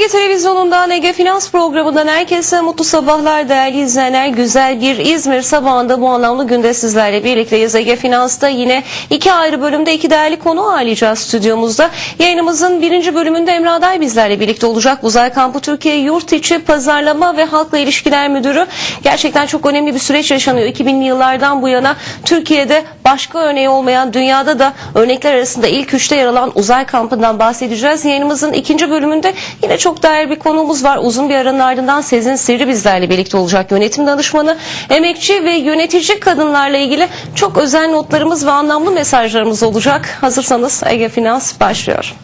Ege Televizyonu'ndan Ege Finans programından herkese mutlu sabahlar değerli izleyenler. Güzel bir İzmir sabahında bu anlamlı günde sizlerle birlikteyiz. Ege Finans'ta yine iki ayrı bölümde iki değerli konu ağırlayacağız stüdyomuzda. Yayınımızın birinci bölümünde Emre Aday bizlerle birlikte olacak. Uzay Kampı Türkiye Yurt İçi Pazarlama ve Halkla İlişkiler Müdürü. Gerçekten çok önemli bir süreç yaşanıyor. 2000'li yıllardan bu yana Türkiye'de başka örneği olmayan dünyada da örnekler arasında ilk üçte yer alan uzay kampından bahsedeceğiz. Yayınımızın ikinci bölümünde yine çok değerli bir konuğumuz var. Uzun bir aranın ardından Sezin Sirri bizlerle birlikte olacak. Yönetim danışmanı, emekçi ve yönetici kadınlarla ilgili çok özel notlarımız ve anlamlı mesajlarımız olacak. Hazırsanız Ege Finans başlıyor.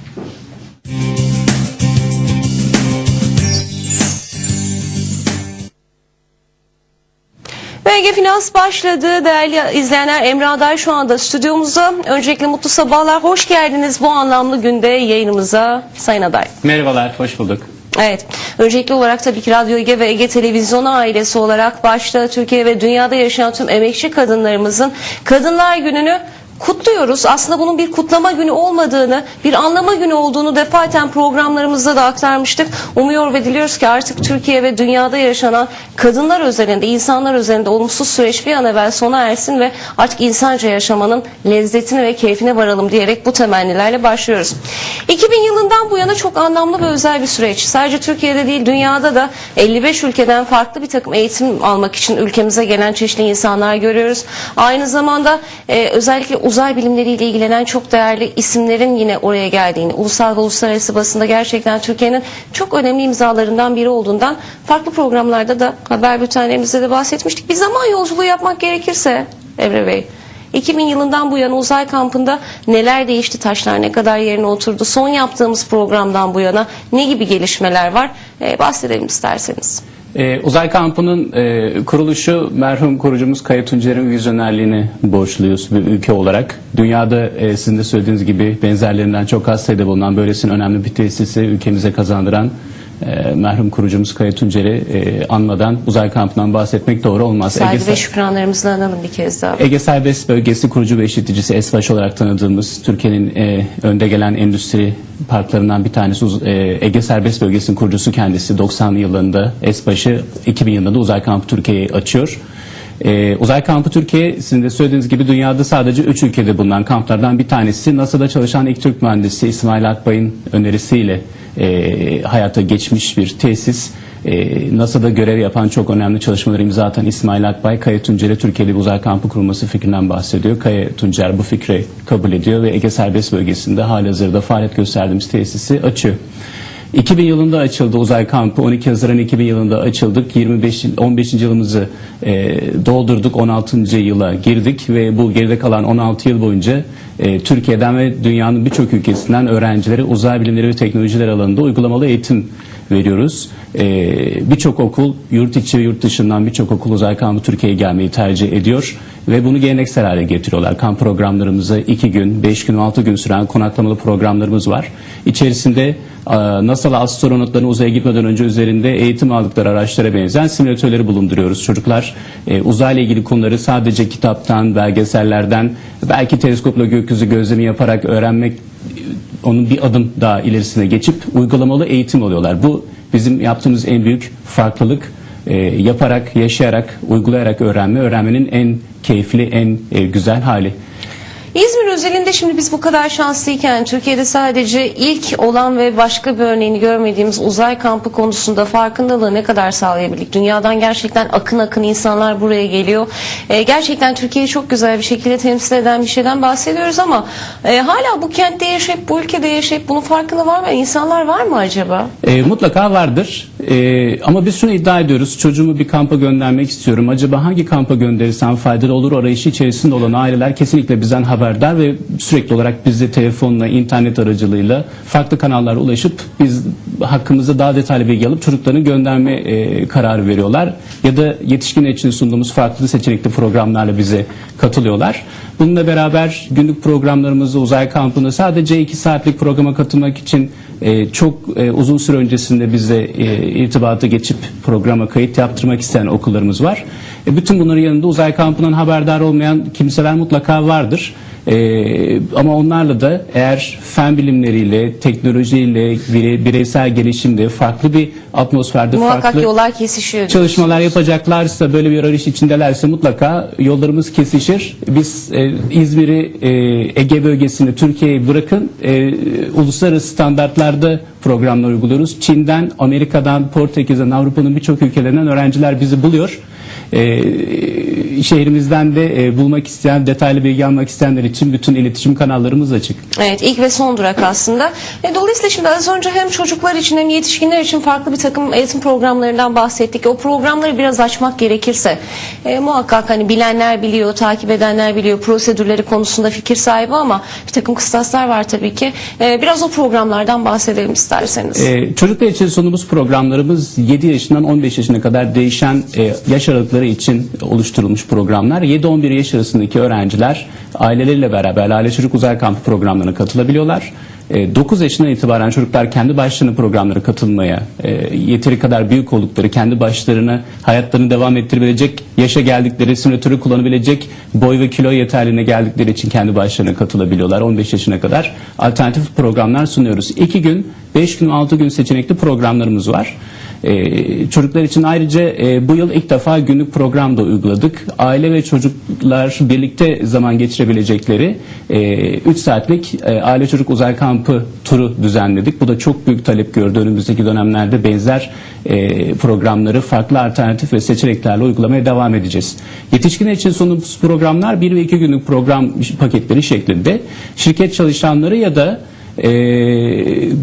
Ege Finans başladı. Değerli izleyenler Emre Aday şu anda stüdyomuzda. Öncelikle mutlu sabahlar. Hoş geldiniz bu anlamlı günde yayınımıza Sayın Aday. Merhabalar, hoş bulduk. Evet. Öncelikli olarak tabii ki Radyo Ege ve Ege Televizyonu ailesi olarak başta Türkiye ve dünyada yaşayan tüm emekçi kadınlarımızın Kadınlar Günü'nü kutluyoruz. Aslında bunun bir kutlama günü olmadığını, bir anlama günü olduğunu defaten programlarımızda da aktarmıştık. Umuyor ve diliyoruz ki artık Türkiye ve dünyada yaşanan kadınlar özelinde, insanlar özelinde olumsuz süreç bir an evvel sona ersin ve artık insanca yaşamanın lezzetini ve keyfine varalım diyerek bu temennilerle başlıyoruz. 2000 yılından bu yana çok anlamlı ve özel bir süreç. Sadece Türkiye'de değil dünyada da 55 ülkeden farklı bir takım eğitim almak için ülkemize gelen çeşitli insanlar görüyoruz. Aynı zamanda e, özellikle uzay bilimleriyle ilgilenen çok değerli isimlerin yine oraya geldiğini, ulusal ve uluslararası basında gerçekten Türkiye'nin çok önemli imzalarından biri olduğundan farklı programlarda da haber bültenlerimizde de bahsetmiştik. Bir zaman yolculuğu yapmak gerekirse Emre Bey, 2000 yılından bu yana uzay kampında neler değişti, taşlar ne kadar yerine oturdu, son yaptığımız programdan bu yana ne gibi gelişmeler var Ee, bahsedelim isterseniz. Ee, Uzay Kampı'nın e, kuruluşu merhum kurucumuz Kaya Tuncer'in vizyonerliğini borçluyuz bir ülke olarak. Dünyada e, sizin de söylediğiniz gibi benzerlerinden çok az sayıda bulunan böylesine önemli bir tesisi ülkemize kazandıran e, merhum kurucumuz Kaya Tuncer'i e, anmadan Uzay Kampı'ndan bahsetmek doğru olmaz. Saygı Ege- ve şükranlarımızı analım bir kez daha. Ege Serbest Bölgesi kurucu ve işleticisi ESBAŞ olarak tanıdığımız Türkiye'nin e, önde gelen endüstri parklarından bir tanesi e, Ege Serbest Bölgesi'nin kurucusu kendisi 90'lı yıllarında ESBAŞ'ı 2000 yılında da Uzay Kampı Türkiye'yi açıyor. E, Uzay Kampı Türkiye sizin de söylediğiniz gibi dünyada sadece 3 ülkede bulunan kamplardan bir tanesi. NASA'da çalışan ilk Türk mühendisi İsmail Akbay'ın önerisiyle e, hayata geçmiş bir tesis. Ee, NASA'da görev yapan çok önemli çalışmaları imza atan İsmail Akbay, Kaya Tuncer'e Türkiye'de bir uzay kampı kurulması fikrinden bahsediyor. Kaya Tuncer bu fikri kabul ediyor ve Ege Serbest Bölgesi'nde halihazırda faaliyet gösterdiğimiz tesisi açıyor. 2000 yılında açıldı uzay kampı. 12 Haziran 2000 yılında açıldık. 25 15. yılımızı e, doldurduk. 16. yıla girdik ve bu geride kalan 16 yıl boyunca e, Türkiye'den ve dünyanın birçok ülkesinden öğrencilere uzay bilimleri ve teknolojiler alanında uygulamalı eğitim veriyoruz. Ee, birçok okul yurt içi yurt dışından birçok okul uzay kampı Türkiye'ye gelmeyi tercih ediyor ve bunu geleneksel hale getiriyorlar. Kamp programlarımızı iki gün, beş gün, altı gün süren konaklamalı programlarımız var. İçerisinde e, NASA'lı astronotların uzaya gitmeden önce üzerinde eğitim aldıkları araçlara benzeyen simülatörleri bulunduruyoruz. Çocuklar e, uzayla ilgili konuları sadece kitaptan, belgesellerden, belki teleskopla gökyüzü gözlemi yaparak öğrenmek onun bir adım daha ilerisine geçip uygulamalı eğitim alıyorlar. Bu bizim yaptığımız en büyük farklılık. Ee, yaparak, yaşayarak, uygulayarak öğrenme, öğrenmenin en keyifli, en e, güzel hali. İzmir özelinde şimdi biz bu kadar şanslıyken Türkiye'de sadece ilk olan ve başka bir örneğini görmediğimiz uzay kampı konusunda farkındalığı ne kadar sağlayabildik? Dünyadan gerçekten akın akın insanlar buraya geliyor. Ee, gerçekten Türkiye'yi çok güzel bir şekilde temsil eden bir şeyden bahsediyoruz ama e, hala bu kentte yaşayıp bu ülkede yaşayıp bunun farkında var mı? İnsanlar var mı acaba? E, mutlaka vardır. E, ama biz şunu iddia ediyoruz. Çocuğumu bir kampa göndermek istiyorum. Acaba hangi kampa gönderirsem faydalı olur arayışı içerisinde olan aileler kesinlikle bizden haberdar ve sürekli olarak bizi telefonla, internet aracılığıyla farklı kanallara ulaşıp biz hakkımızda daha detaylı bilgi alıp çocuklarını gönderme e, kararı veriyorlar. Ya da yetişkinler için sunduğumuz farklı seçenekli programlarla bize katılıyorlar. Bununla beraber günlük programlarımızı uzay kampında sadece iki saatlik programa katılmak için e, çok e, uzun süre öncesinde bize e, irtibata geçip programa kayıt yaptırmak isteyen okullarımız var. E, bütün bunların yanında uzay kampından haberdar olmayan kimseler mutlaka vardır. Ee, ama onlarla da eğer fen bilimleriyle, teknolojiyle, bire- bireysel gelişimde farklı bir atmosferde Muhakkak farklı yollar kesişiyor. çalışmalar yapacaklarsa böyle bir arayış içindelerse mutlaka yollarımız kesişir. Biz e, İzmir'i e, Ege bölgesini Türkiye'yi bırakın e, uluslararası standartlarda programlar uyguluyoruz. Çin'den, Amerika'dan, Portekiz'den, Avrupa'nın birçok ülkelerinden öğrenciler bizi buluyor. E, şehrimizden de e, bulmak isteyen, detaylı bilgi almak isteyenler için bütün iletişim kanallarımız açık. Evet ilk ve son durak aslında. E, dolayısıyla şimdi az önce hem çocuklar için hem yetişkinler için farklı bir takım eğitim programlarından bahsettik. O programları biraz açmak gerekirse e, muhakkak hani bilenler biliyor, takip edenler biliyor, prosedürleri konusunda fikir sahibi ama bir takım kıstaslar var tabii ki. E, biraz o programlardan bahsedelim isterseniz. Ee, çocuklar için sunduğumuz programlarımız 7 yaşından 15 yaşına kadar değişen e, yaş aralıkları için oluşturulmuş programlar. 7-11 yaş arasındaki öğrenciler aileleriyle beraber aile çocuk uzay kampı programlarına katılabiliyorlar. E, 9 yaşından itibaren çocuklar kendi başlarına programlara katılmaya, e, yeteri kadar büyük oldukları, kendi başlarına hayatlarını devam ettirebilecek, yaşa geldikleri, simülatörü kullanabilecek boy ve kilo yeterliğine geldikleri için kendi başlarına katılabiliyorlar. 15 yaşına kadar alternatif programlar sunuyoruz. 2 gün, 5 gün, 6 gün seçenekli programlarımız var. Ee, çocuklar için ayrıca e, bu yıl ilk defa günlük program da uyguladık. Aile ve çocuklar birlikte zaman geçirebilecekleri 3 saatlik e, aile çocuk uzay kampı turu düzenledik. Bu da çok büyük talep gördü. Önümüzdeki dönemlerde benzer e, programları farklı alternatif ve seçeneklerle uygulamaya devam edeceğiz. Yetişkinler için sunduğumuz programlar 1 ve 2 günlük program paketleri şeklinde. Şirket çalışanları ya da e,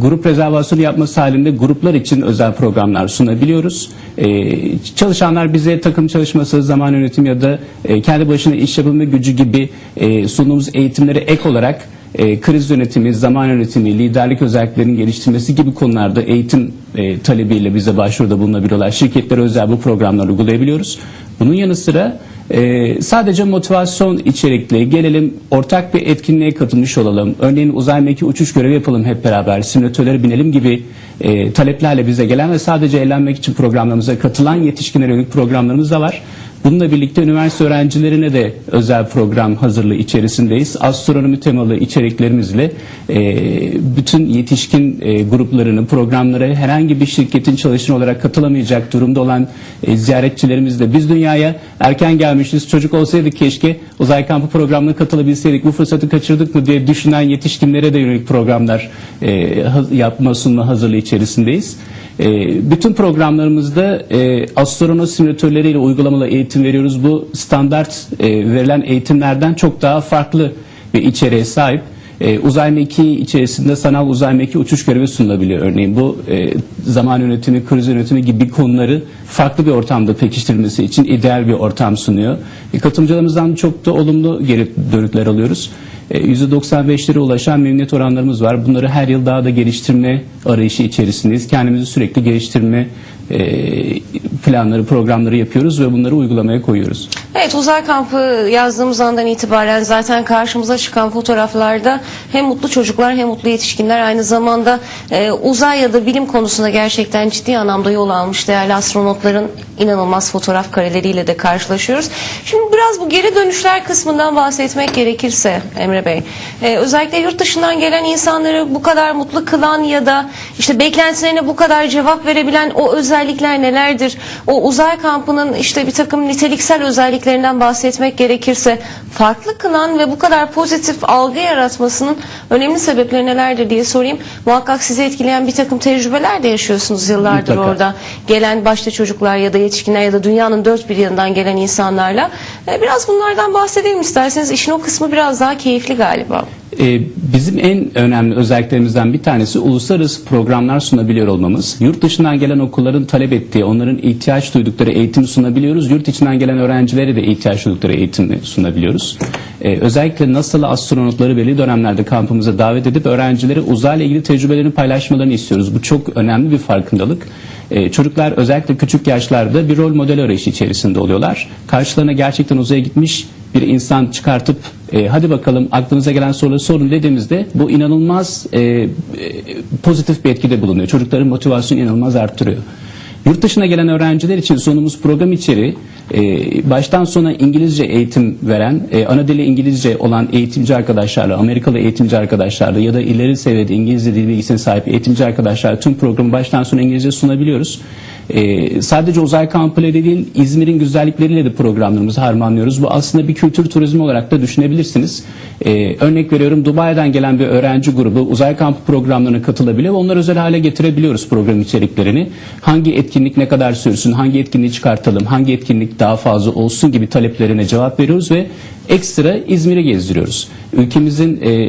grup rezervasyonu yapması halinde gruplar için özel programlar sunabiliyoruz. E, çalışanlar bize takım çalışması, zaman yönetimi ya da e, kendi başına iş yapabilme gücü gibi e, sunduğumuz eğitimlere ek olarak e, kriz yönetimi, zaman yönetimi, liderlik özelliklerinin geliştirmesi gibi konularda eğitim e, talebiyle bize başvuruda bulunabiliyorlar. Şirketlere özel bu programları uygulayabiliyoruz. Bunun yanı sıra ee, sadece motivasyon içerikli gelelim ortak bir etkinliğe katılmış olalım. Örneğin uzay mekiği uçuş görevi yapalım hep beraber. Simülatörlere binelim gibi e, taleplerle bize gelen ve sadece eğlenmek için programlarımıza katılan yetişkinlere yönelik programlarımız da var. Bununla birlikte üniversite öğrencilerine de özel program hazırlığı içerisindeyiz. Astronomi temalı içeriklerimizle e, bütün yetişkin e, gruplarını programlara herhangi bir şirketin çalışanı olarak katılamayacak durumda olan e, ziyaretçilerimizle biz dünyaya erken gelmişiz. Çocuk olsaydık keşke uzay kampı programına katılabilseydik. Bu fırsatı kaçırdık mı diye düşünen yetişkinlere de yönelik programlar e, yapma sunma hazırlığı içerisindeyiz. E, bütün programlarımızda e, astronomi simülatörleriyle uygulamalı eğitim veriyoruz. Bu standart e, verilen eğitimlerden çok daha farklı bir içeriğe sahip. E, uzay mekiği içerisinde sanal uzay mekiği uçuş görevi sunulabiliyor. Örneğin bu e, zaman yönetimi, kriz yönetimi gibi konuları farklı bir ortamda pekiştirilmesi için ideal bir ortam sunuyor. E, katılımcılarımızdan çok da olumlu geri dönütler alıyoruz. E, %95'lere ulaşan memnuniyet oranlarımız var. Bunları her yıl daha da geliştirme arayışı içerisindeyiz. Kendimizi sürekli geliştirme e, planları, programları yapıyoruz ve bunları uygulamaya koyuyoruz. Evet uzay kampı yazdığımız andan itibaren zaten karşımıza çıkan fotoğraflarda hem mutlu çocuklar hem mutlu yetişkinler aynı zamanda e, uzay ya da bilim konusunda gerçekten ciddi anlamda yol almış değerli astronotların inanılmaz fotoğraf kareleriyle de karşılaşıyoruz. Şimdi biraz bu geri dönüşler kısmından bahsetmek gerekirse Emre Bey e, özellikle yurt dışından gelen insanları bu kadar mutlu kılan ya da işte beklentilerine bu kadar cevap verebilen o özellikler nelerdir? O uzay kampının işte bir takım niteliksel özelliklerinden bahsetmek gerekirse farklı kılan ve bu kadar pozitif algı yaratmasının önemli sebepleri nelerdir diye sorayım. Muhakkak sizi etkileyen bir takım tecrübeler de yaşıyorsunuz yıllardır Mutlaka. orada. Gelen başta çocuklar ya da yetişkinler ya da dünyanın dört bir yanından gelen insanlarla. E, Biraz bunlardan bahsedelim isterseniz. İşin o kısmı biraz daha keyifli galiba. Ee, bizim en önemli özelliklerimizden bir tanesi uluslararası programlar sunabiliyor olmamız. Yurt dışından gelen okulların talep ettiği, onların ihtiyaç duydukları eğitimi sunabiliyoruz. Yurt içinden gelen öğrencilere de ihtiyaç duydukları eğitimi sunabiliyoruz. Ee, özellikle NASA'lı astronotları belli dönemlerde kampımıza davet edip öğrencilere uzayla ilgili tecrübelerini paylaşmalarını istiyoruz. Bu çok önemli bir farkındalık. Ee, çocuklar özellikle küçük yaşlarda bir rol model arayışı içerisinde oluyorlar. Karşılarına gerçekten uzaya gitmiş bir insan çıkartıp e, hadi bakalım aklınıza gelen soruları sorun dediğimizde bu inanılmaz e, e, pozitif bir etkide bulunuyor. Çocukların motivasyonu inanılmaz arttırıyor. Yurt dışına gelen öğrenciler için sunduğumuz program içeriği e, baştan sona İngilizce eğitim veren, e, ana dili İngilizce olan eğitimci arkadaşlarla, Amerikalı eğitimci arkadaşlarla ya da ileri seviyede İngilizce dil bilgisine sahip eğitimci arkadaşlarla tüm programı baştan sona İngilizce sunabiliyoruz. E, sadece uzay kampıyla değil, İzmir'in güzellikleriyle de programlarımızı harmanlıyoruz. Bu aslında bir kültür turizmi olarak da düşünebilirsiniz. E, örnek veriyorum Dubai'den gelen bir öğrenci grubu uzay kampı programlarına katılabiliyor ve onları özel hale getirebiliyoruz program içeriklerini. Hangi etkinlik ne kadar sürsün, hangi etkinliği çıkartalım, hangi etkinlik daha fazla olsun gibi taleplerine cevap veriyoruz ve ekstra İzmir'i gezdiriyoruz. Ülkemizin e,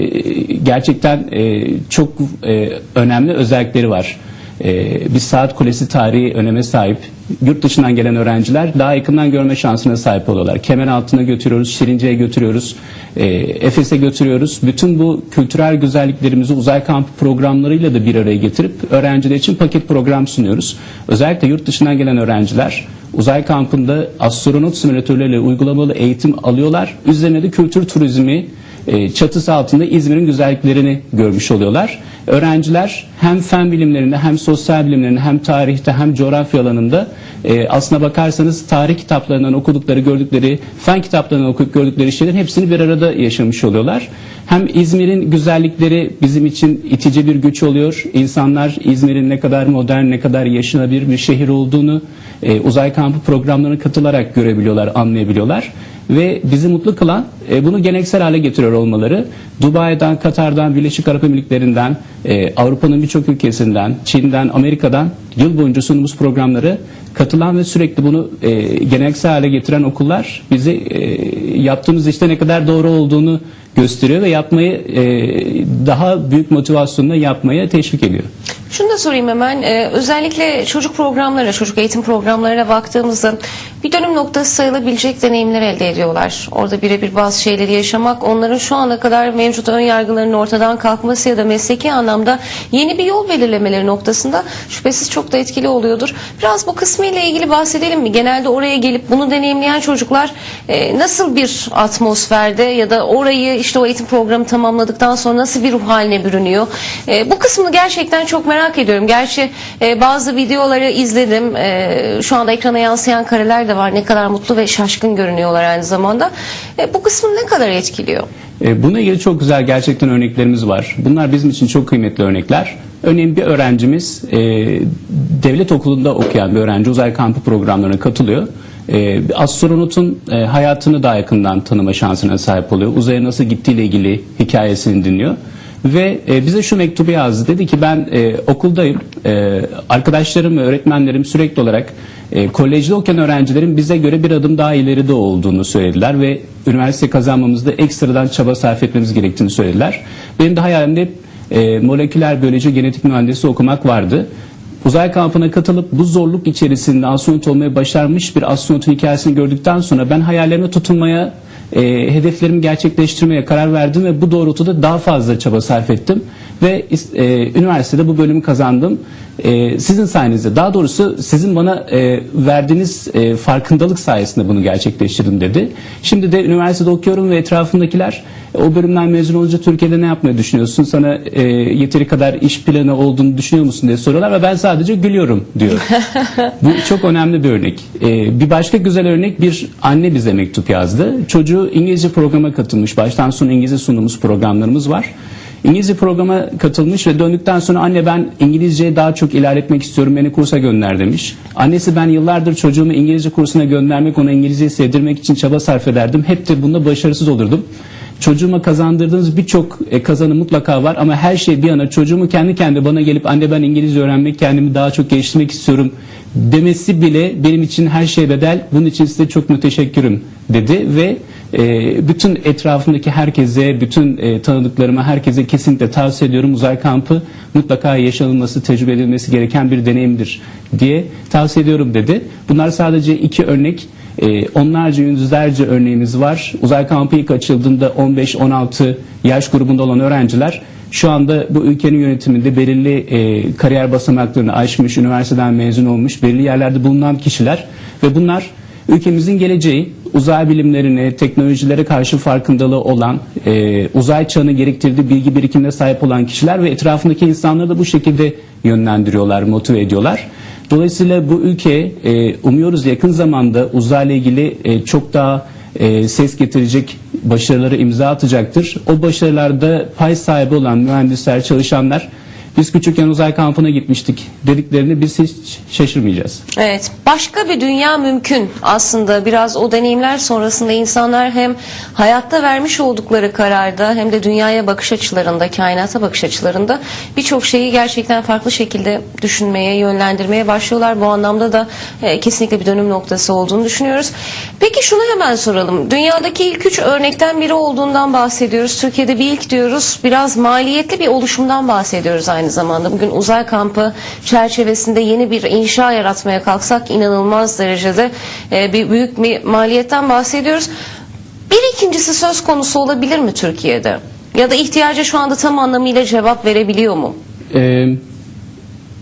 gerçekten e, çok e, önemli özellikleri var. Ee, bir saat kulesi tarihi öneme sahip. Yurt dışından gelen öğrenciler daha yakından görme şansına sahip oluyorlar. Kemer altına götürüyoruz, Şirince'ye götürüyoruz, e, Efes'e götürüyoruz. Bütün bu kültürel güzelliklerimizi uzay kampı programlarıyla da bir araya getirip öğrenciler için paket program sunuyoruz. Özellikle yurt dışından gelen öğrenciler uzay kampında astronot simülatörleriyle uygulamalı eğitim alıyorlar. Üzerine de kültür turizmi e, çatısı altında İzmir'in güzelliklerini görmüş oluyorlar. Öğrenciler hem fen bilimlerinde hem sosyal bilimlerinde hem tarihte hem coğrafya alanında e, aslına bakarsanız tarih kitaplarından okudukları gördükleri fen kitaplarından okuyup gördükleri şeylerin hepsini bir arada yaşamış oluyorlar. Hem İzmir'in güzellikleri bizim için itici bir güç oluyor. İnsanlar İzmir'in ne kadar modern ne kadar yaşanabilir bir şehir olduğunu e, uzay kampı programlarına katılarak görebiliyorlar, anlayabiliyorlar ve bizi mutlu kılan e, bunu geleneksel hale getiriyor olmaları. Dubai'den, Katar'dan, Birleşik Arap Emirlikleri'nden, e, Avrupa'nın birçok ülkesinden, Çin'den, Amerika'dan yıl boyunca sunduğumuz programları katılan ve sürekli bunu e, geleneksel hale getiren okullar bizi e, yaptığımız işte ne kadar doğru olduğunu gösteriyor ve yapmayı e, daha büyük motivasyonla yapmaya teşvik ediyor. Şunu da sorayım hemen. Ee, özellikle çocuk programlarına, çocuk eğitim programlarına baktığımızda bir dönüm noktası sayılabilecek deneyimler elde ediyorlar. Orada birebir bazı şeyleri yaşamak, onların şu ana kadar mevcut ön yargılarının ortadan kalkması ya da mesleki anlamda yeni bir yol belirlemeleri noktasında şüphesiz çok da etkili oluyordur. Biraz bu kısmı ile ilgili bahsedelim mi? Genelde oraya gelip bunu deneyimleyen çocuklar e, nasıl bir atmosferde ya da orayı işte o eğitim programı tamamladıktan sonra nasıl bir ruh haline bürünüyor? E, bu kısmını gerçekten çok merak ediyorum. Gerçi e, bazı videoları izledim. E, şu anda ekrana yansıyan kareler de var. Ne kadar mutlu ve şaşkın görünüyorlar aynı zamanda. E, bu kısmı ne kadar etkiliyor? E, Bununla ilgili çok güzel gerçekten örneklerimiz var. Bunlar bizim için çok kıymetli örnekler. Örneğin bir öğrencimiz e, devlet okulunda okuyan bir öğrenci uzay kampı programlarına katılıyor. E, bir astronotun e, hayatını daha yakından tanıma şansına sahip oluyor. Uzaya nasıl gittiğiyle ilgili hikayesini dinliyor. Ve e, bize şu mektubu yazdı. Dedi ki ben e, okuldayım. E, arkadaşlarım ve öğretmenlerim sürekli olarak e, kolejde okuyan öğrencilerin bize göre bir adım daha ileride olduğunu söylediler ve üniversite kazanmamızda ekstradan çaba sarf etmemiz gerektiğini söylediler. Benim de hayalimde e, moleküler biyoloji genetik mühendisi okumak vardı. Uzay kampına katılıp bu zorluk içerisinde astronot olmayı başarmış bir astronotun hikayesini gördükten sonra ben hayallerime tutunmaya, e, hedeflerimi gerçekleştirmeye karar verdim ve bu doğrultuda daha fazla çaba sarf ettim ve e, üniversitede bu bölümü kazandım. E, sizin sayenizde, daha doğrusu sizin bana e, verdiğiniz e, farkındalık sayesinde bunu gerçekleştirdim dedi. Şimdi de üniversitede okuyorum ve etrafımdakiler o bölümden mezun olunca Türkiye'de ne yapmayı düşünüyorsun? Sana e, yeteri kadar iş planı olduğunu düşünüyor musun diye soruyorlar ve ben sadece gülüyorum diyor. Bu çok önemli bir örnek. E, bir başka güzel örnek bir anne bize mektup yazdı. Çocuğu İngilizce programa katılmış. Baştan sona İngilizce sunduğumuz programlarımız var. İngilizce programa katılmış ve döndükten sonra anne ben İngilizceyi daha çok ilerletmek istiyorum beni kursa gönder demiş. Annesi ben yıllardır çocuğumu İngilizce kursuna göndermek ona İngilizceyi sevdirmek için çaba sarf ederdim. Hep de bunda başarısız olurdum. Çocuğuma kazandırdığınız birçok e, kazanım mutlaka var ama her şey bir yana çocuğumu kendi kendi bana gelip anne ben İngilizce öğrenmek kendimi daha çok geliştirmek istiyorum demesi bile benim için her şey bedel. Bunun için size çok müteşekkirim dedi ve e, bütün etrafımdaki herkese, bütün e, tanıdıklarıma herkese kesinlikle tavsiye ediyorum. Uzay kampı mutlaka yaşanılması, tecrübe edilmesi gereken bir deneyimdir diye tavsiye ediyorum dedi. Bunlar sadece iki örnek. E, onlarca yüzlerce örneğimiz var. Uzay kampı ilk açıldığında 15-16 yaş grubunda olan öğrenciler şu anda bu ülkenin yönetiminde belirli e, kariyer basamaklarını aşmış, üniversiteden mezun olmuş, belirli yerlerde bulunan kişiler ve bunlar ülkemizin geleceği, uzay bilimlerine, teknolojilere karşı farkındalığı olan, e, uzay çağını gerektirdiği bilgi birikimine sahip olan kişiler ve etrafındaki insanları da bu şekilde yönlendiriyorlar, motive ediyorlar. Dolayısıyla bu ülke e, umuyoruz yakın zamanda uzayla ilgili e, çok daha e, ses getirecek başarıları imza atacaktır. O başarılarda pay sahibi olan mühendisler, çalışanlar biz küçükken uzay kampına gitmiştik dediklerini biz hiç şaşırmayacağız. Evet. Başka bir dünya mümkün aslında. Biraz o deneyimler sonrasında insanlar hem hayatta vermiş oldukları kararda hem de dünyaya bakış açılarında, kainata bakış açılarında birçok şeyi gerçekten farklı şekilde düşünmeye, yönlendirmeye başlıyorlar. Bu anlamda da e, kesinlikle bir dönüm noktası olduğunu düşünüyoruz. Peki şunu hemen soralım. Dünyadaki ilk üç örnekten biri olduğundan bahsediyoruz. Türkiye'de bir ilk diyoruz. Biraz maliyetli bir oluşumdan bahsediyoruz aynı zamanda. Bugün uzay kampı çerçevesinde yeni bir inşa yaratmaya kalksak inanılmaz derecede e, bir büyük bir maliyetten bahsediyoruz. Bir ikincisi söz konusu olabilir mi Türkiye'de? Ya da ihtiyaca şu anda tam anlamıyla cevap verebiliyor mu? E,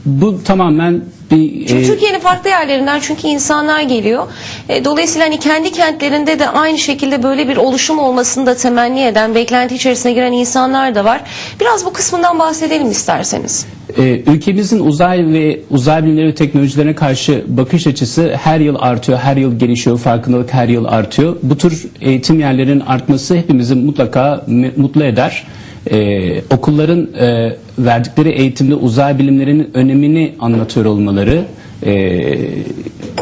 bu tamamen bir Çünkü e, Türkiye'nin farklı yerlerinden çünkü insanlar geliyor. E, dolayısıyla hani kendi kentlerinde de aynı şekilde böyle bir oluşum olmasını da temenni eden, beklenti içerisine giren insanlar da var. Biraz bu kısmından bahsedelim isterseniz. Ee, ülkemizin uzay ve uzay bilimleri ve teknolojilerine karşı bakış açısı her yıl artıyor, her yıl gelişiyor, farkındalık her yıl artıyor. Bu tür eğitim yerlerinin artması hepimizi mutlaka mutlu eder. Ee, okulların e, verdikleri eğitimde uzay bilimlerinin önemini anlatıyor olmaları, e,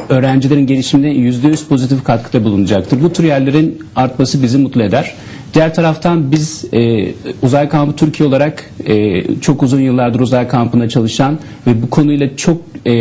öğrencilerin gelişimine %100 pozitif katkıda bulunacaktır. Bu tür yerlerin artması bizi mutlu eder. Diğer taraftan biz e, uzay kampı Türkiye olarak e, çok uzun yıllardır uzay kampında çalışan ve bu konuyla çok e,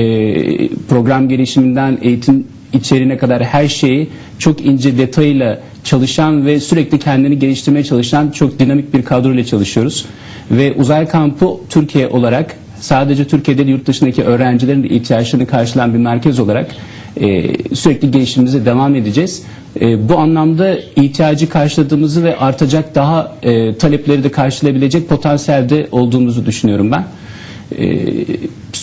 program gelişiminden eğitim içeriğine kadar her şeyi çok ince detayıyla çalışan ve sürekli kendini geliştirmeye çalışan çok dinamik bir kadroyla çalışıyoruz. Ve uzay kampı Türkiye olarak sadece Türkiye'de yurt dışındaki öğrencilerin ihtiyaçlarını karşılayan bir merkez olarak e, sürekli gelişimimize devam edeceğiz. E, bu anlamda ihtiyacı karşıladığımızı ve artacak daha e, talepleri de karşılayabilecek potansiyelde olduğumuzu düşünüyorum ben. E,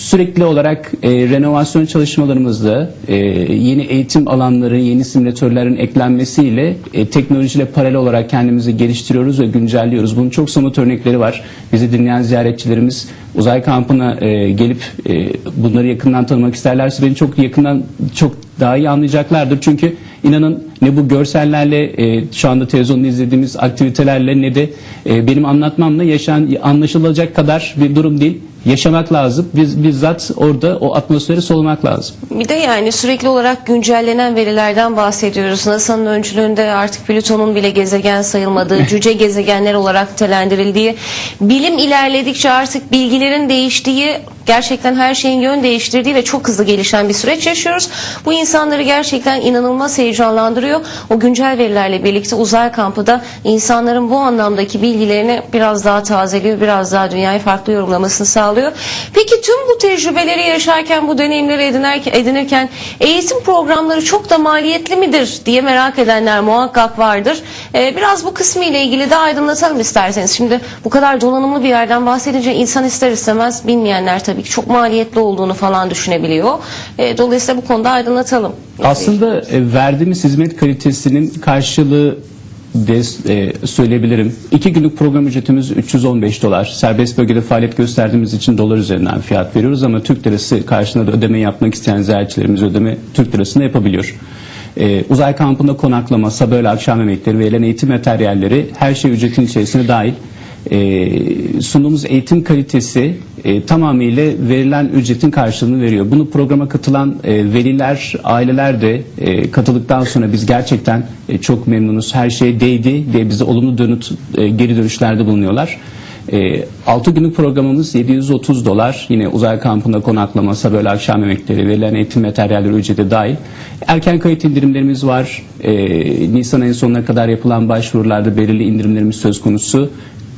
sürekli olarak e, renovasyon çalışmalarımızda e, yeni eğitim alanları, yeni simülatörlerin eklenmesiyle e, teknolojiyle paralel olarak kendimizi geliştiriyoruz ve güncelliyoruz. Bunun çok somut örnekleri var. Bizi dinleyen ziyaretçilerimiz uzay kampına e, gelip e, bunları yakından tanımak isterlerse beni çok yakından çok daha iyi anlayacaklardır. Çünkü inanın ne bu görsellerle e, şu anda televizyonda izlediğimiz aktivitelerle ne de e, benim anlatmamla yaşan anlaşılacak kadar bir durum değil. Yaşamak lazım. Biz bizzat orada o atmosferi solumak lazım. Bir de yani sürekli olarak güncellenen verilerden bahsediyoruz. NASA'nın öncülüğünde artık Plüton'un bile gezegen sayılmadığı, cüce gezegenler olarak nitelendirildiği, bilim ilerledikçe artık bilgilerin değiştiği, gerçekten her şeyin yön değiştirdiği ve çok hızlı gelişen bir süreç yaşıyoruz. Bu insanları gerçekten inanılmaz heyecanlandırıyor. O güncel verilerle birlikte uzay kampı da insanların bu anlamdaki bilgilerini biraz daha tazeliyor, biraz daha dünyayı farklı yorumlamasını sağlıyor. Peki tüm bu tecrübeleri yaşarken, bu deneyimleri edinirken, eğitim programları çok da maliyetli midir diye merak edenler muhakkak vardır. Ee, biraz bu kısmı ile ilgili de aydınlatalım isterseniz. Şimdi bu kadar donanımlı bir yerden bahsedince insan ister istemez bilmeyenler tabii ki çok maliyetli olduğunu falan düşünebiliyor. Ee, dolayısıyla bu konuda aydınlatalım. Aslında e, verdiğimiz hizmet kalitesinin karşılığı de e, söyleyebilirim. İki günlük program ücretimiz 315 dolar. Serbest bölgede faaliyet gösterdiğimiz için dolar üzerinden fiyat veriyoruz ama Türk lirası karşılığında da ödeme yapmak isteyen ziyaretçilerimiz ödeme Türk lirasında yapabiliyor. E, uzay kampında konaklama, sabah öğle akşam yemekleri, verilen eğitim materyalleri her şey ücretin içerisine dahil. E, sunduğumuz eğitim kalitesi e, tamamıyla verilen ücretin karşılığını veriyor. Bunu programa katılan e, veliler, aileler de e, katıldıktan sonra biz gerçekten e, çok memnunuz. Her şey değdi diye bize olumlu dönüt e, geri dönüşlerde bulunuyorlar. E, 6 günlük programımız 730 dolar. Yine uzay kampında konaklama, sabah öğle akşam yemekleri, verilen eğitim materyalleri ücreti dahil. Erken kayıt indirimlerimiz var. E, Nisan ayı sonuna kadar yapılan başvurularda belirli indirimlerimiz söz konusu.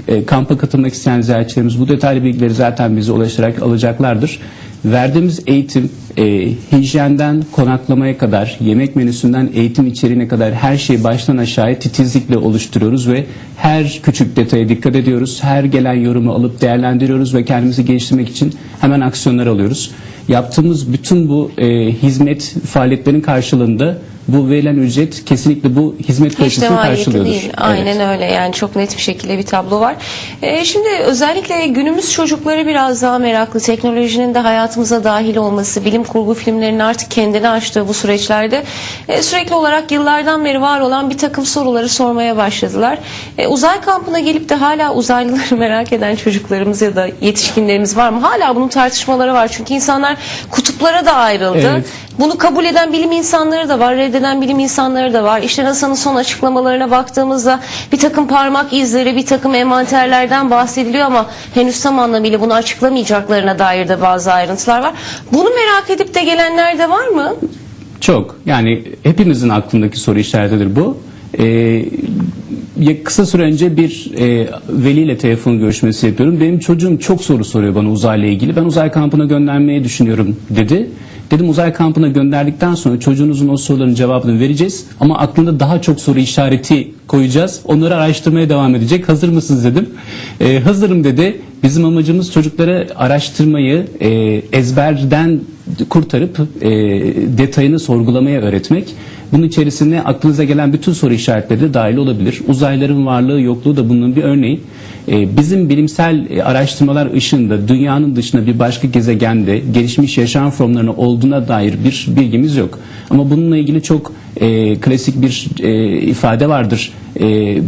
E, kampa katılmak isteyen ziyaretçilerimiz bu detaylı bilgileri zaten bize ulaşarak alacaklardır. Verdiğimiz eğitim e, hijyenden konaklamaya kadar, yemek menüsünden eğitim içeriğine kadar her şeyi baştan aşağıya titizlikle oluşturuyoruz ve her küçük detaya dikkat ediyoruz. Her gelen yorumu alıp değerlendiriyoruz ve kendimizi geliştirmek için hemen aksiyonlar alıyoruz. Yaptığımız bütün bu e, hizmet faaliyetlerin karşılığında bu verilen ücret kesinlikle bu hizmet kalitesini karşılıyordur. değil. Aynen Evet. öyle yani çok net bir şekilde bir tablo var. Ee, şimdi özellikle günümüz çocukları biraz daha meraklı. Teknolojinin de hayatımıza dahil olması, bilim kurgu filmlerinin artık kendini açtığı bu süreçlerde e, sürekli olarak yıllardan beri var olan bir takım soruları sormaya başladılar. E, uzay kampına gelip de hala uzaylıları merak eden çocuklarımız ya da yetişkinlerimiz var mı? Hala bunun tartışmaları var. Çünkü insanlar kutuplara da ayrıldı. Evet. Bunu kabul eden bilim insanları da var, reddeden bilim insanları da var. İşte NASA'nın son açıklamalarına baktığımızda bir takım parmak izleri, bir takım envanterlerden bahsediliyor ama henüz tam anlamıyla bunu açıklamayacaklarına dair de bazı ayrıntılar var. Bunu merak edip de gelenler de var mı? Çok. Yani hepimizin aklındaki soru işaretidir bu. Ee, kısa süre önce bir e, veliyle telefon görüşmesi yapıyorum. Benim çocuğum çok soru soruyor bana uzayla ilgili. Ben uzay kampına göndermeyi düşünüyorum dedi. Dedim uzay kampına gönderdikten sonra çocuğunuzun o soruların cevabını vereceğiz. Ama aklında daha çok soru işareti koyacağız. Onları araştırmaya devam edecek. Hazır mısınız dedim. Ee, hazırım dedi. Bizim amacımız çocuklara araştırmayı e, ezberden kurtarıp e, detayını sorgulamaya öğretmek. Bunun içerisinde aklınıza gelen bütün soru işaretleri de dahil olabilir. Uzaylıların varlığı yokluğu da bunun bir örneği. E, bizim bilimsel e, araştırmalar ışığında dünyanın dışında bir başka gezegende gelişmiş yaşam formlarının olduğuna dair bir bilgimiz yok. Ama bununla ilgili çok e, klasik bir e, ifade vardır. E,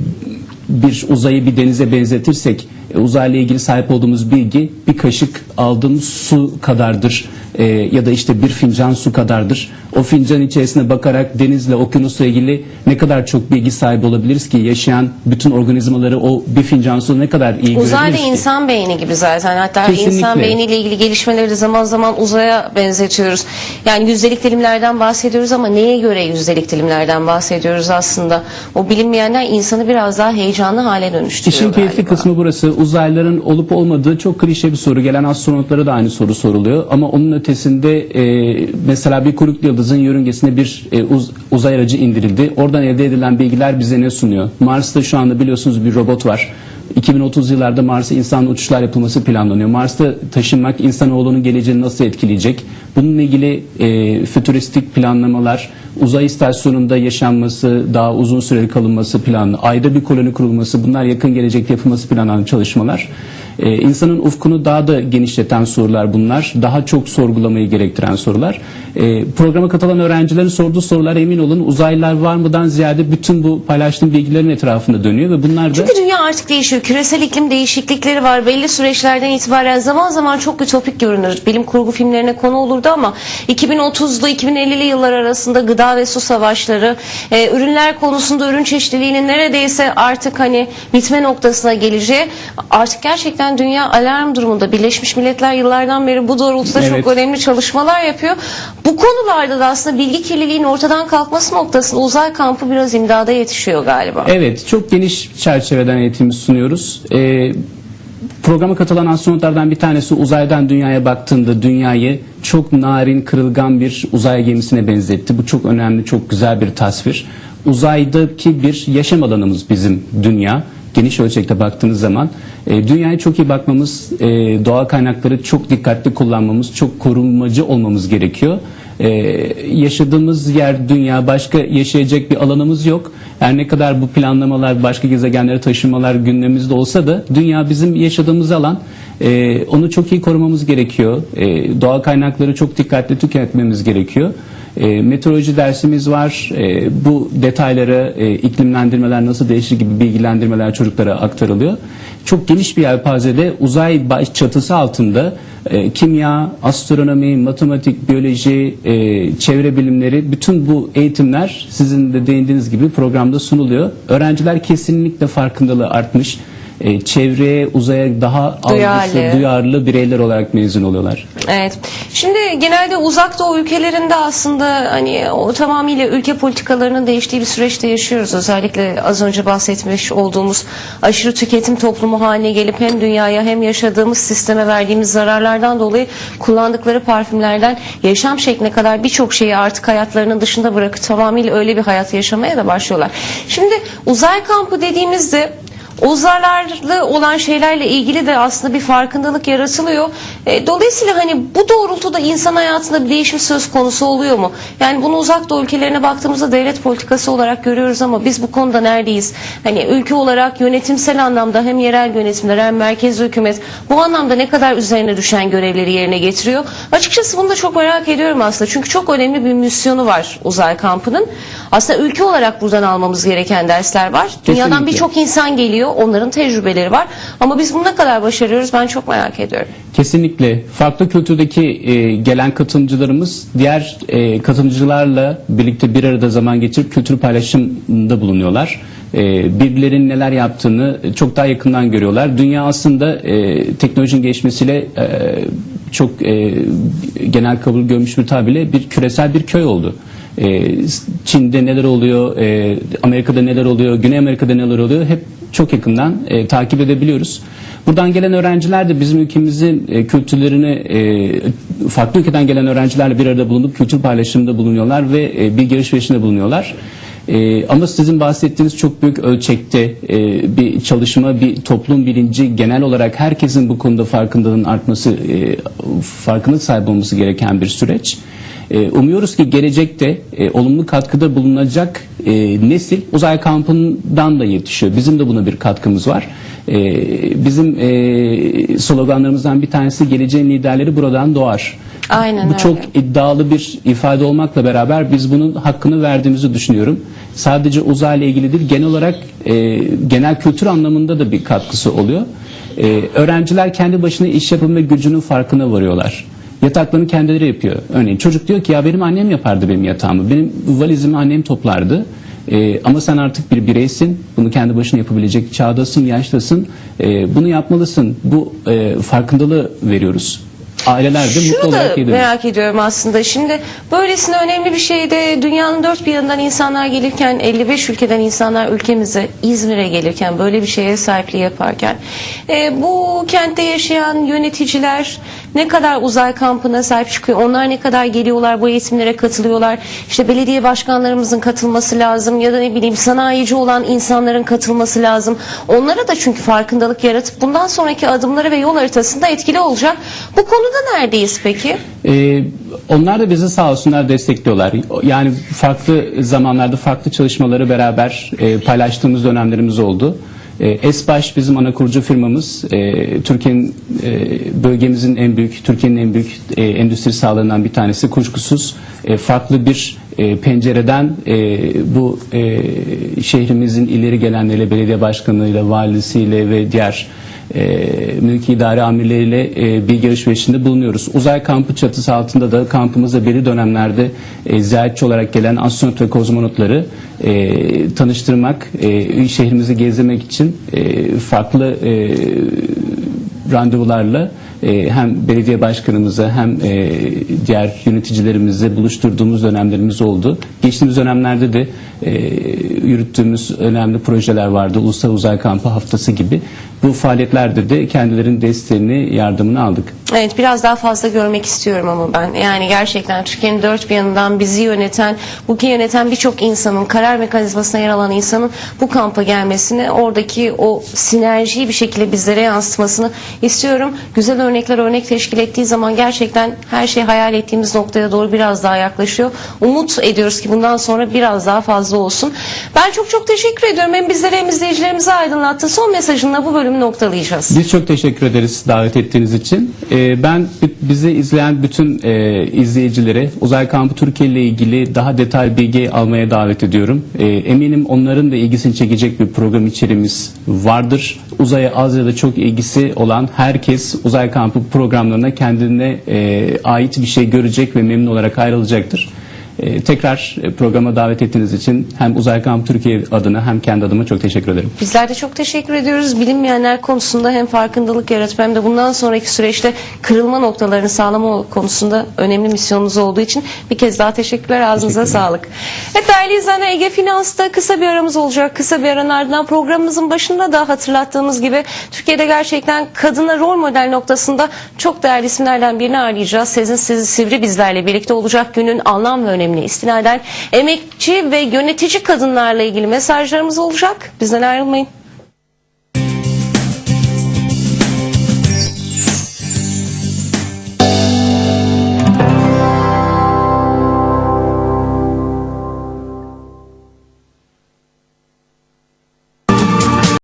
bir uzayı bir denize benzetirsek uzayla ilgili sahip olduğumuz bilgi bir kaşık aldığımız su kadardır E, ya da işte bir fincan su kadardır. O fincan içerisine bakarak denizle okyanusla ilgili ne kadar çok bilgi sahibi olabiliriz ki yaşayan bütün organizmaları o bir fincan su ne kadar iyi görebiliriz ki? insan beyni gibi zaten. Hatta Kesinlikle. insan beyniyle ilgili gelişmeleri zaman zaman uzaya benzetiyoruz. Yani yüzdelik dilimlerden bahsediyoruz ama neye göre yüzdelik dilimlerden bahsediyoruz aslında? O bilinmeyenler insanı biraz daha heyecanlı hale dönüştürüyor İşin keyifli kısmı burası. Uzaylıların olup olmadığı çok klişe bir soru. Gelen astronotlara da aynı soru soruluyor. Ama onun ötesinde e, mesela bir kuyruklu yıldızın yörüngesine bir e, uz- uzay aracı indirildi. Oradan elde edilen bilgiler bize ne sunuyor? Mars'ta şu anda biliyorsunuz bir robot var. 2030 yıllarda Mars'a insanlı uçuşlar yapılması planlanıyor. Mars'ta taşınmak insanoğlunun geleceğini nasıl etkileyecek? Bununla ilgili e, fütüristik planlamalar, uzay istasyonunda yaşanması, daha uzun süreli kalınması planı, ayda bir koloni kurulması, bunlar yakın gelecekte yapılması planlanan çalışmalar. E, insanın ufkunu daha da genişleten sorular bunlar. Daha çok sorgulamayı gerektiren sorular. E, programa katılan öğrencilerin sorduğu sorular emin olun uzaylılar var mıdan ziyade bütün bu paylaştığım bilgilerin etrafında dönüyor ve bunlar da Çünkü dünya artık değişiyor. Küresel iklim değişiklikleri var. Belli süreçlerden itibaren zaman zaman çok ütopik görünür. Bilim kurgu filmlerine konu olurdu ama 2030'lu 2050'li yıllar arasında gıda ve su savaşları, e, ürünler konusunda ürün çeşitliliğinin neredeyse artık hani bitme noktasına geleceği artık gerçekten dünya alarm durumunda. Birleşmiş Milletler yıllardan beri bu doğrultuda Evet. çok önemli çalışmalar yapıyor. Bu konularda da aslında bilgi kirliliğinin ortadan kalkması noktasında uzay kampı biraz imdada yetişiyor galiba. Evet, çok geniş çerçeveden eğitimi sunuyoruz. Ee, programa katılan astronotlardan bir tanesi uzaydan dünyaya baktığında dünyayı çok narin, kırılgan bir uzay gemisine benzetti. Bu çok önemli, çok güzel bir tasvir. Uzaydaki bir yaşam alanımız bizim dünya. Geniş ölçekte baktığınız zaman e, dünyaya çok iyi bakmamız, e, doğal kaynakları çok dikkatli kullanmamız, çok korunmacı olmamız gerekiyor. Ee, yaşadığımız yer dünya başka yaşayacak bir alanımız yok. Her ne kadar bu planlamalar başka gezegenlere taşımalar gündemimizde olsa da dünya bizim yaşadığımız alan. Ee, onu çok iyi korumamız gerekiyor. Ee, doğal kaynakları çok dikkatli tüketmemiz gerekiyor. E, meteoroloji dersimiz var. E, bu detayları e, iklimlendirmeler nasıl değişir gibi bilgilendirmeler çocuklara aktarılıyor. Çok geniş bir yelpazede uzay çatısı altında e, kimya, astronomi, matematik, biyoloji, e, çevre bilimleri bütün bu eğitimler sizin de değindiğiniz gibi programda sunuluyor. Öğrenciler kesinlikle farkındalığı artmış. E, çevreye, uzaya daha Duyarlı. algısı, duyarlı bireyler olarak mezun oluyorlar. Evet. Şimdi genelde uzak doğu ülkelerinde aslında hani o tamamıyla ülke politikalarının değiştiği bir süreçte yaşıyoruz. Özellikle az önce bahsetmiş olduğumuz aşırı tüketim toplumu haline gelip hem dünyaya hem yaşadığımız sisteme verdiğimiz zararlardan dolayı kullandıkları parfümlerden yaşam şekline kadar birçok şeyi artık hayatlarının dışında bırakıp tamamıyla öyle bir hayat yaşamaya da başlıyorlar. Şimdi uzay kampı dediğimizde o zararlı olan şeylerle ilgili de aslında bir farkındalık yaratılıyor. E, dolayısıyla hani bu doğrultuda insan hayatında bir değişim söz konusu oluyor mu? Yani bunu uzak doğu ülkelerine baktığımızda devlet politikası olarak görüyoruz ama biz bu konuda neredeyiz? Hani ülke olarak yönetimsel anlamda hem yerel yönetimler hem merkez hükümet bu anlamda ne kadar üzerine düşen görevleri yerine getiriyor? Açıkçası bunu da çok merak ediyorum aslında. Çünkü çok önemli bir misyonu var uzay kampının. Aslında ülke olarak buradan almamız gereken dersler var. Dünyadan birçok insan geliyor. Onların tecrübeleri var. Ama biz bunu ne kadar başarıyoruz ben çok merak ediyorum. Kesinlikle. Farklı kültürdeki e, gelen katılımcılarımız diğer e, katılımcılarla birlikte bir arada zaman geçirip kültür paylaşımında bulunuyorlar. E, birbirlerinin neler yaptığını çok daha yakından görüyorlar. Dünya aslında e, teknolojinin gelişmesiyle e, çok e, genel kabul görmüş bir tabirle bir küresel bir köy oldu. E, Çin'de neler oluyor, e, Amerika'da neler oluyor, Güney Amerika'da neler oluyor hep çok yakından e, takip edebiliyoruz. Buradan gelen öğrenciler de bizim ülkemizin e, kültürlerini e, farklı ülkeden gelen öğrencilerle bir arada bulunup kültür paylaşımında bulunuyorlar ve e, bilgi alışverişinde bulunuyorlar. E, ama sizin bahsettiğiniz çok büyük ölçekte e, bir çalışma, bir toplum bilinci genel olarak herkesin bu konuda farkındalığın artması, e, farkındalık sahibi olması gereken bir süreç. E, Umuyoruz ki gelecekte e, olumlu katkıda bulunacak e, nesil uzay kampından da yetişiyor. Bizim de buna bir katkımız var. E, bizim e, sloganlarımızdan bir tanesi geleceğin liderleri buradan doğar. Aynen Bu öyle. çok iddialı bir ifade olmakla beraber biz bunun hakkını verdiğimizi düşünüyorum. Sadece uzayla ilgili değil, genel olarak e, genel kültür anlamında da bir katkısı oluyor. E, öğrenciler kendi başına iş yapabilme gücünün farkına varıyorlar. Yataklarını kendileri yapıyor. Örneğin çocuk diyor ki ya benim annem yapardı benim yatağımı. Benim valizimi annem toplardı. Ee, ama sen artık bir bireysin. Bunu kendi başına yapabilecek çağdasın, yaştasın. Ee, bunu yapmalısın. Bu e, farkındalığı veriyoruz. Aileler de mutlu Şunu da merak ediyorum aslında. Şimdi böylesine önemli bir şeyde dünyanın dört bir yanından insanlar gelirken 55 ülkeden insanlar ülkemize İzmir'e gelirken böyle bir şeye sahipliği yaparken e, bu kentte yaşayan yöneticiler ne kadar uzay kampına sahip çıkıyor? Onlar ne kadar geliyorlar bu eğitimlere katılıyorlar? İşte belediye başkanlarımızın katılması lazım ya da ne bileyim sanayici olan insanların katılması lazım. Onlara da çünkü farkındalık yaratıp bundan sonraki adımları ve yol haritasında etkili olacak. Bu konuda neredeyiz peki? Ee, onlar da bizi sağ olsunlar destekliyorlar. Yani farklı zamanlarda farklı çalışmaları beraber e, paylaştığımız dönemlerimiz oldu. Esbaş bizim ana kurucu firmamız. E, Türkiye'nin e, bölgemizin en büyük, Türkiye'nin en büyük e, endüstri sahalarından bir tanesi. Kuşkusuz farklı bir pencereden bu şehrimizin ileri gelenleriyle, belediye başkanıyla, valisiyle ve diğer e, mülki idare amirleriyle e, bilgi alışverişinde bulunuyoruz. Uzay kampı çatısı altında da kampımızda belli dönemlerde e, ziyaretçi olarak gelen astronot ve kozmonotları e, tanıştırmak, e, şehrimizi gezdirmek için e, farklı e, randevularla hem belediye başkanımıza hem e, diğer yöneticilerimizle buluşturduğumuz dönemlerimiz oldu. Geçtiğimiz dönemlerde de e, yürüttüğümüz önemli projeler vardı. Ulusal Uzay Kampı haftası gibi. Bu faaliyetlerde de kendilerinin desteğini, yardımını aldık. Evet biraz daha fazla görmek istiyorum ama ben. Yani gerçekten Türkiye'nin dört bir yanından bizi yöneten, bu yöneten birçok insanın, karar mekanizmasına yer alan insanın bu kampa gelmesini, oradaki o sinerjiyi bir şekilde bizlere yansıtmasını istiyorum. Güzel örnekler örnek teşkil ettiği zaman gerçekten her şey hayal ettiğimiz noktaya doğru biraz daha yaklaşıyor. Umut ediyoruz ki bundan sonra biraz daha fazla olsun. Ben çok çok teşekkür ediyorum. Hem bizlere hem izleyicilerimize aydınlattı. Son mesajınla bu bölümü noktalayacağız. Biz çok teşekkür ederiz davet ettiğiniz için. Ee, ben bi- bizi izleyen bütün e, izleyicilere Uzay Kampı Türkiye ile ilgili daha detaylı bilgi almaya davet ediyorum. Ee, eminim onların da ilgisini çekecek bir program içeriğimiz vardır. Uzaya az ya da çok ilgisi olan herkes Uzay Kampı programlarına kendine e, ait bir şey görecek ve memnun olarak ayrılacaktır. Ee, tekrar e, programa davet ettiğiniz için hem Uzay Kampı Türkiye adına hem kendi adıma çok teşekkür ederim. Bizler de çok teşekkür ediyoruz. Bilinmeyenler konusunda hem farkındalık yaratıp hem de bundan sonraki süreçte kırılma noktalarını sağlama konusunda önemli misyonunuz olduğu için bir kez daha teşekkürler. Ağzınıza sağlık. Evet değerli izleyenler Ege Finans'ta kısa bir aramız olacak. Kısa bir aranın ardından programımızın başında da hatırlattığımız gibi Türkiye'de gerçekten kadına rol model noktasında çok değerli isimlerden birini ağırlayacağız. Sezin Sizi Sivri bizlerle birlikte olacak günün anlam ve önemine istinaden emekçi ve yönetici kadınlarla ilgili mesajlarımız olacak. Bizden ayrılmayın.